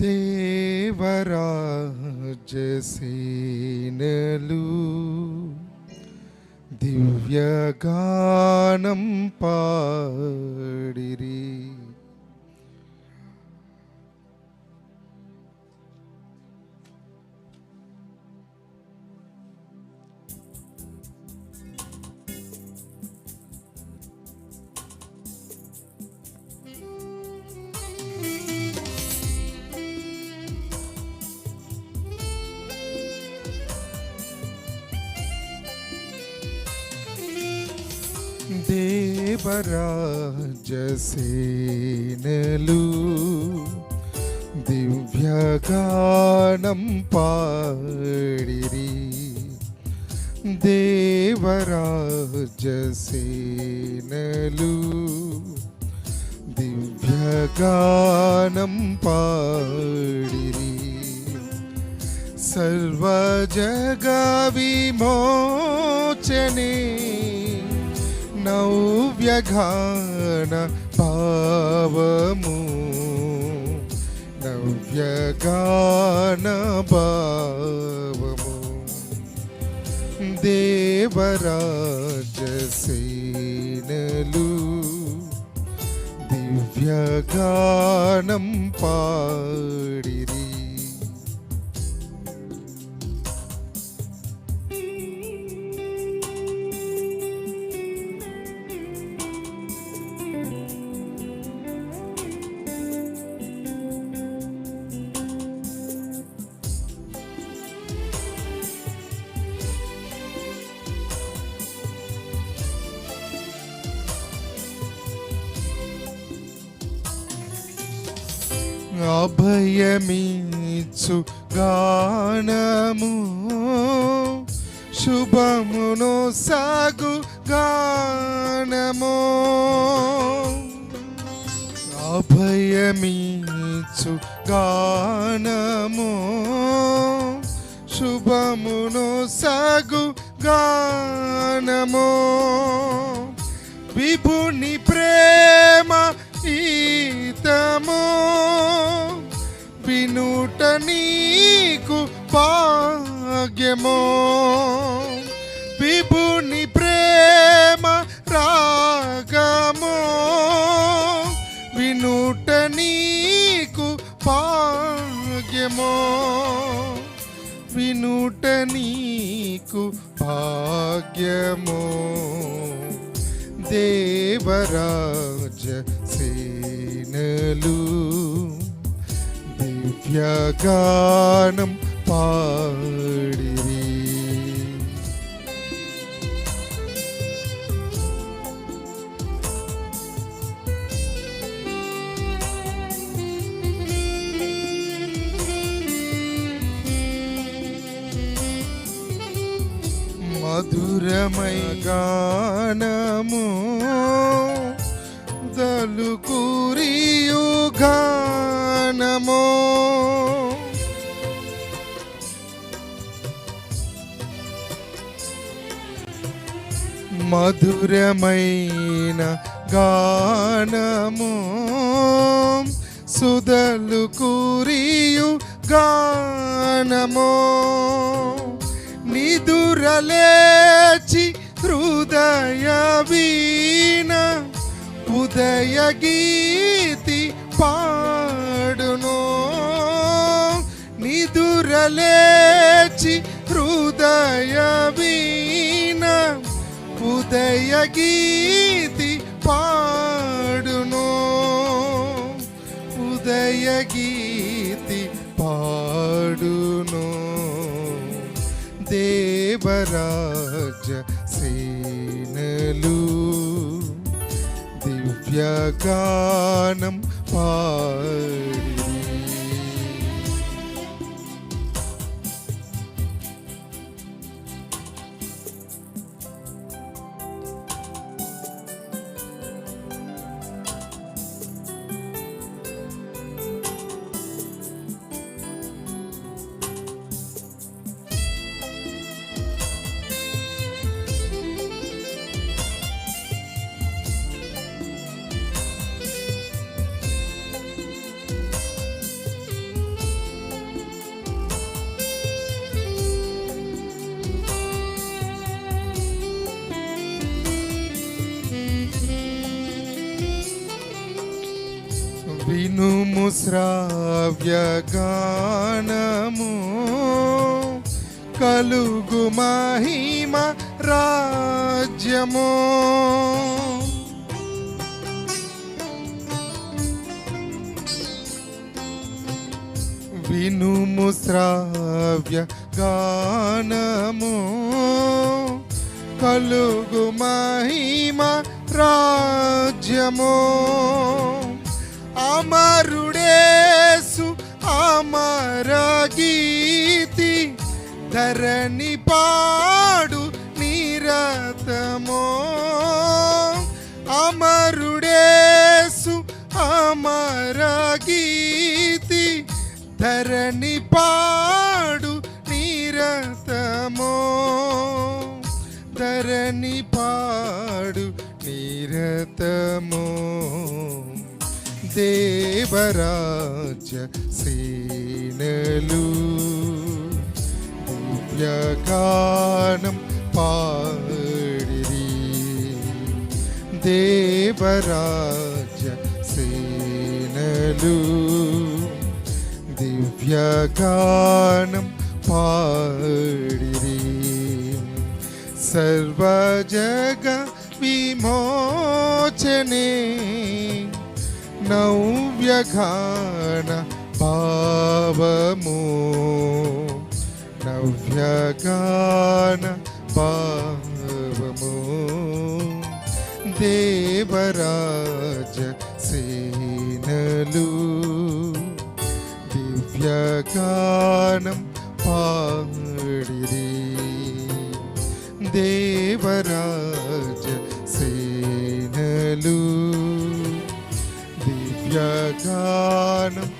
దేవరాజసేనలు దివ్యగానం పాడిరి. దేవరాజసేనలు దివ్యగానం పాడిరి. దేవరాజసేనలు దివ్యగానం పాడిరి. సర్వజగ విమోచనే నవ్యగాన భావము నవ్యగాన భావము దేవరాజసేనలు దివ్యగానం పాడిరి అభయమిచ్చు గానము. శుభమును సాగు గానము. అభయమిచ్చు గానము. శుభమును సాగు గానము. విభుని ప్రేమ ఈ నీకు భాగ్యము. విభుని ప్రేమ రాగమో. వినుట నీకు భాగ్యము. వినుట నీకు భాగ్యమో. దేవరాజ సేనలు దివ్యగానం పాడిరి. మధురమై గానము దలు మధురమైన గానము సుదలు కూరియు గానము. నిదురలేచి హృదయ వీణ ఉదయ గీతి పాడును. నిదురలేచి హృదయ వీణ హృదయ గీతి పాడును. ఉదయ గీతి పాడును. దేవరాజ సేనలు దివ్యగానం పాడు వినుము శ్రావ్య గానము కలుగు మహిమ రాజ్యము వినుము శ్రావ్య గానము కలుగు మహిమ రాజ్యము అమరుడేసు అమర ధరణి పాడు నిరతమో అమరుడేసు అమర గీతి ధరణి పాడు నిరతమో ధరణి పాడు నిరతమో దేవరాజ సేనలు దివ్యగానం పాడిరి దేవరాజ సేనలు దివ్యగానం పాడిరి సర్వజగ విమోచనే నవ్యగాన భావము నవ్యగాన భావము దేవరాజ సేనలు దివ్యగానం పాడిరి దేవరాజ దివ్యగానం పాడిరి